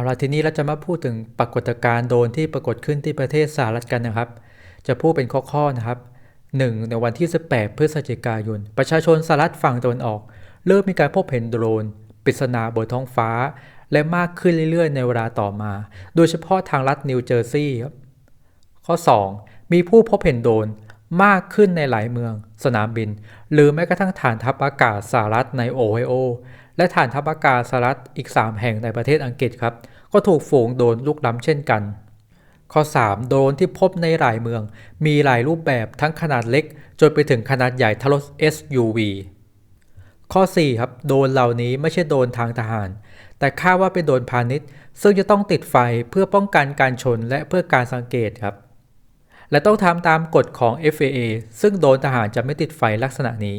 เอาละทีนี้เราจะมาพูดถึงปรากฏการณ์โดรนที่ปรากฏขึ้นที่ประเทศสหรัฐกันนะครับ จะพูดเป็นข้อๆนะครับ 1. ในวันที่ 18 พฤศจิกายน ประชาชนสหรัฐฝั่งตะวันออก เริ่มมีการพบเห็นโดรนปริศนาบนท้องฟ้า และมากขึ้นเรื่อยๆ ในเวลาต่อมา โดยเฉพาะทางรัฐนิวเจอร์ซีย์ครับข้อ 2. มีผู้พบเห็นโดรน มากขึ้นในหลายเมือง สนามบิน หรือแม้กระทั่งฐานทัพอากาศสหรัฐในโอไฮโอ และฐานทัพอากาศสหรัฐอีก 3 แห่งในประเทศอังกฤษครับ ก็ถูกฝูงโดนลุกล้ำเช่นกัน ข้อ 3 โดนที่พบในหลายเมือง มีหลายรูปแบบทั้งขนาดเล็ก จนไปถึงขนาดใหญ่ทะลุ SUV ข้อ 4 ครับโดนเหล่านี้ไม่ใช่โดนทางทหาร แต่คาดว่าเป็นโดนพาณิชย์ ซึ่งจะต้องติดไฟเพื่อป้องกันการชนและเพื่อการสังเกตครับ และต้องทำตามกฎของ FAA ซึ่งโดรนทหารจะไม่ติดไฟลักษณะนี้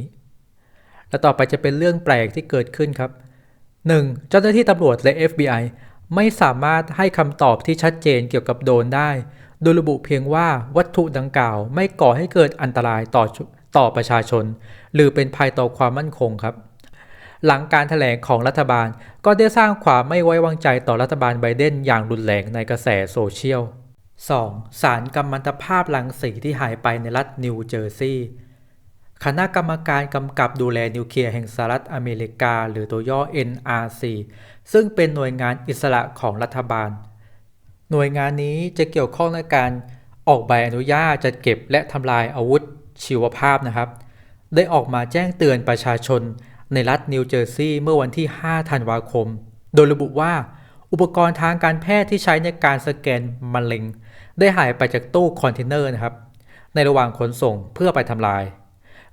และต่อไปจะเป็นเรื่องแปลกที่เกิดขึ้นครับ 1. เจ้าหน้าที่ตำรวจและ FBI ไม่สามารถให้คำตอบที่ชัดเจนเกี่ยวกับโดรนได้ โดยระบุเพียงว่าวัตถุดังกล่าวไม่ก่อให้เกิดอันตรายต่อต่อประชาชน หรือเป็นภัยต่อความมั่นคงครับ หลังการถแถลงของรัฐบาลก็ได้สร้างความไม่ไว้วางใจต่อรัฐบาลไบเดนอย่างรุนแรงในกระแสโซเชียล 2. สารกัมมันตภาพรังสีที่หายไปในรัฐนิวเจอร์ซีย์คณะกรรมการกำกับดูแลนิวเคลียร์แห่งสหรัฐอเมริกา หรือตัวย่อ NRC ซึ่งเป็นหน่วยงานอิสระของรัฐบาล หน่วยงานนี้จะเกี่ยวข้องในการออกใบอนุญาตจัดเก็บและทำลายอาวุธชีวภาพนะครับ ได้ออกมาแจ้งเตือนประชาชนในรัฐนิวเจอร์ซีย์เมื่อวันที่ 5 ธันวาคม โดยระบุว่า อุปกรณ์ทางการแพทย์ที่ใช้ในการสแกนมะเร็ง ได้หายไปจากตู้คอนเทนเนอร์นะครับ ในระหว่างขนส่งเพื่อไปทำลาย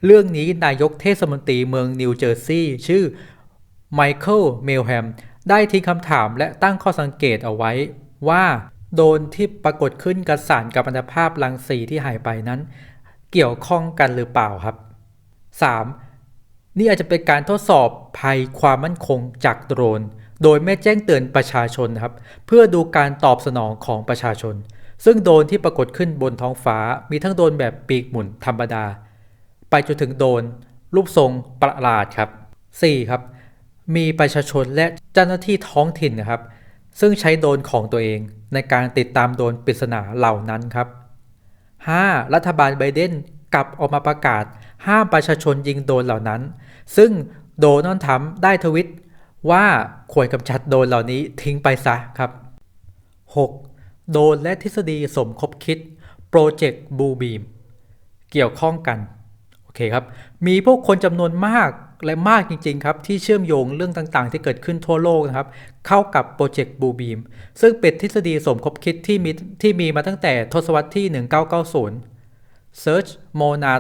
เรื่องนี้นายกเทศมนตรีเมืองนิวเจอร์ซีย์ชื่อไมเคิลเมลแฮมได้ทิ้งคำถามและตั้งข้อสังเกตเอาไว้ว่าโดนที่ปรากฏขึ้นกับสารกัมมันตภาพรังสีที่หายไปนั้น เกี่ยวข้องกันหรือเปล่าครับ 3. นี่อาจจะเป็นการทดสอบภัยความมั่นคงจากโดรน โดยไม่แจ้งเตือนประชาชนครับ เพื่อดูการตอบสนองของประชาชน ซึ่งโดนที่ปรากฏขึ้นบนท้องฟ้ามีทั้งโดนแบบปีกหมุนธรรมดา ไปจนถึงโดน รูปทรงประหลาดครับ 4. ครับ มีประชาชนและเจ้าหน้าที่ท้องถิ่นนะครับ ซึ่งใช้โดนของตัวเองในการติดตามโดนปริศนาเหล่านั้นครับ 5. รัฐบาลไบเดนกลับออกมาประกาศ ห้ามประชาชนยิงโดนเหล่านั้น ซึ่งโดนัลด์ทรัมได้ทวิตว่าควรกำจัดโดนเหล่านี้ทิ้งไปซะครับ 6. โดนและทฤษฎีสมคบคิดโปรเจกต์บูบีมเกี่ยวข้องกันโอเคครับมีผู้คนจำนวนมากและมากจริงๆครับที่เชื่อมโยงเรื่องต่างๆ ที่เกิดขึ้นทั่วโลกนะครับเข้ากับโปรเจกต์บูบีมซึ่งเป็นทฤษฎีสมคบคิดที่มีที่มีมาตั้งแต่ทศวรรษที่ 1990 Search m o n a r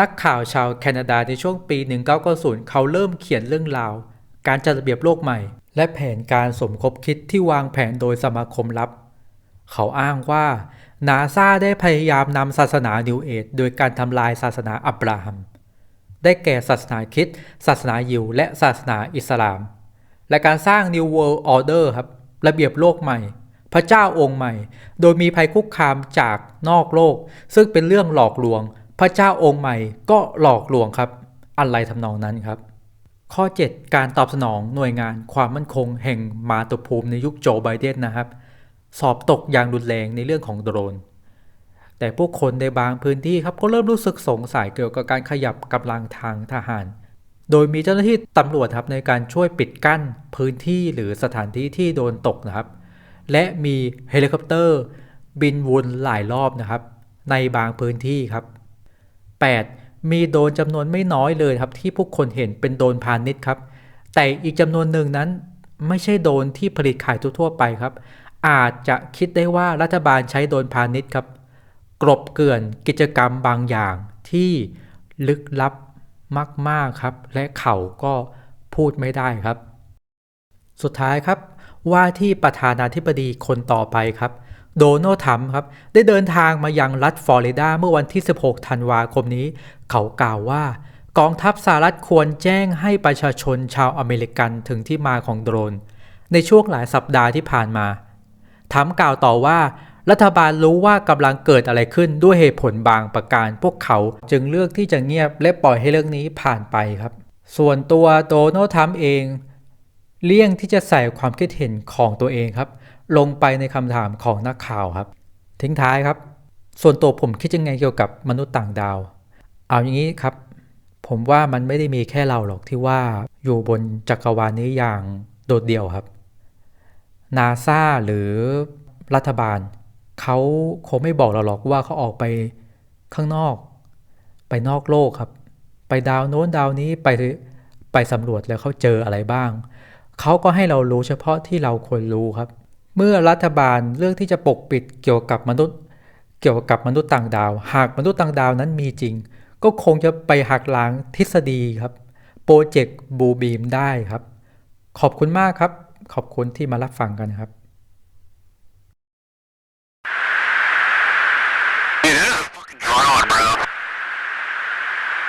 นักข่าวชาวแคนาดาในช่วงปี 1990 เขาเริ่มเขียนเรื่องราว การจัดระเบียบโลกใหม่ และแผนการสมคบคิดที่วางแผนโดยสมาคมลับ เขาอ้างว่านาซาได้พยายามนำศาสนานิวเอจโดยการทำลายศาสนาอับราฮัม ได้แก่ศาสนาคริสต์ศาสนายิว และศาสนาอิสลาม และการสร้าง New World Order ครับ ระเบียบโลกใหม่ พระเจ้าองค์ใหม่ โดยมีภัยคุกคามจากนอกโลก ซึ่งเป็นเรื่องหลอกลวง พระเจ้าองค์ใหม่ก็หลอกลวงครับ อะไรทำนองนั้นครับ ข้อ 7 การตอบสนองหน่วยงานความมั่นคงแห่งมาตุภูมิในยุคโจไบเดนนะครับ สอบตกอย่างรุนแรงในเรื่องของโดรน แต่ผู้คนในบางพื้นที่ครับก็เริ่มรู้สึกสงสัยเกี่ยวกับการขยับกำลังทางทหาร โดยมีเจ้าหน้าที่ตำรวจครับในการช่วยปิดกั้นพื้นที่หรือสถานที่ที่โดนตกนะครับ และมีเฮลิคอปเตอร์บินวนหลายรอบนะครับ ในบางพื้นที่ครับ 8. มีโดนจำนวนไม่น้อยเลยครับ ที่ผู้คนเห็นเป็นโดนพาณิชย์ครับ แต่อีกจำนวนหนึ่งนั้นไม่ใช่โดนที่ผลิตขายทั่วไปครับ อาจจะคิดได้ว่ารัฐบาลใช้โดนพาณิชย์ครับ กลบเกลื่อนกิจกรรมบางอย่างที่ลึกลับมาก ๆ ครับ และเขาก็พูดไม่ได้ครับ สุดท้ายครับว่าที่ประธานาธิบดีคนต่อไปครับ โดนัลด์ทรัมป์ครับ ได้เดินทางมายังรัฐฟลอริดาเมื่อวันที่ 16 ธันวาคมนี้ เขากล่าวว่ากองทัพสหรัฐควรแจ้งให้ประชาชนชาวอเมริกันถึงที่มาของโดรน ในช่วงหลายสัปดาห์ที่ผ่านมา ทรัมกล่าวต่อว่า รัฐบาลรู้ว่ากำลังเกิดอะไรขึ้นด้วยเหตุผลบางประการ พวกเขาจึงเลือกที่จะเงียบและปล่อยให้เรื่องนี้ผ่านไปครับ ส่วนตัวโดนัลด์ทรัมป์เอง เลี่ยงที่จะใส่ความคิดเห็นของตัวเองครับ ลงไปในคำถามของนักข่าวครับ ทิ้งท้ายครับ ส่วนตัวผมคิดยังไงเกี่ยวกับมนุษย์ต่างดาว เอาอย่างนี้ครับ ผมว่ามันไม่ได้มีแค่เราหรอกที่ว่าอยู่บนจักรวาลนี้อย่างโดดเดี่ยวครับ นาซาหรือรัฐบาล เขาคงไม่บอกเราหรอกว่าเขาออกไปข้างนอก ไปนอกโลกครับ ไปดาวโน้นดาวนี้ไปไปสำรวจแล้วเขาเจออะไรบ้าง เขาก็ให้เรารู้เฉพาะที่เราควรรู้ครับ เมื่อรัฐบาลเลือกที่จะปกปิดเกี่ยวกับมนุษย์เกี่ยวกับมนุษย์ต่างดาว หากมนุษย์ต่างดาวนั้นมีจริง ก็คงจะไปหักล้างทฤษฎีครับโปรเจกต์บูบีมได้ครับ ขอบคุณมากครับ ขอบคุณที่มารับฟังกันครับ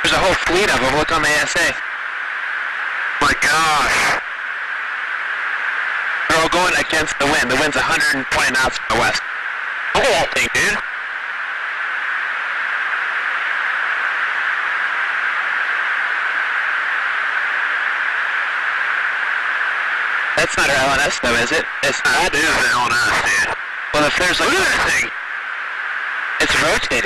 there's a whole fleet of them. Look on the ASA. My gosh. They're all going against the wind. The wind's 120 knots from the west. Look at that thing, dude. That's not our LNS though, is it? It's not. That is the LNS, dude. Well, if there's like... Look at that thing! It's rotating.